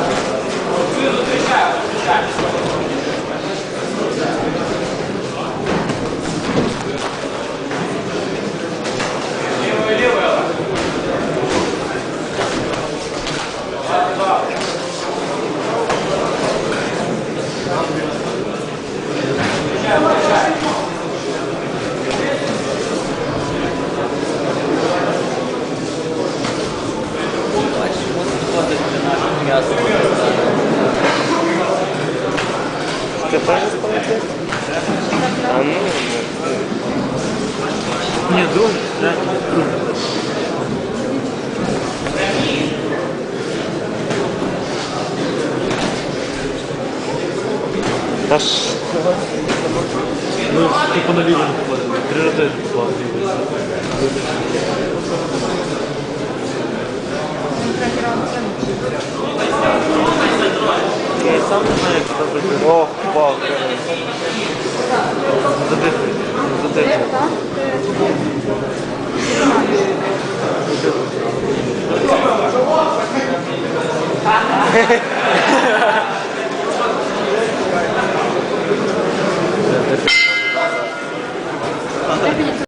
네. м'ясо. Ти теж спалити? А ну, Ні, другий, третій, другий. та ж Ну, типу на ліву не попадемо. Три рази попав лівий. Я і сам не знаю, як це робити. ох, бог. Задихай, задихай.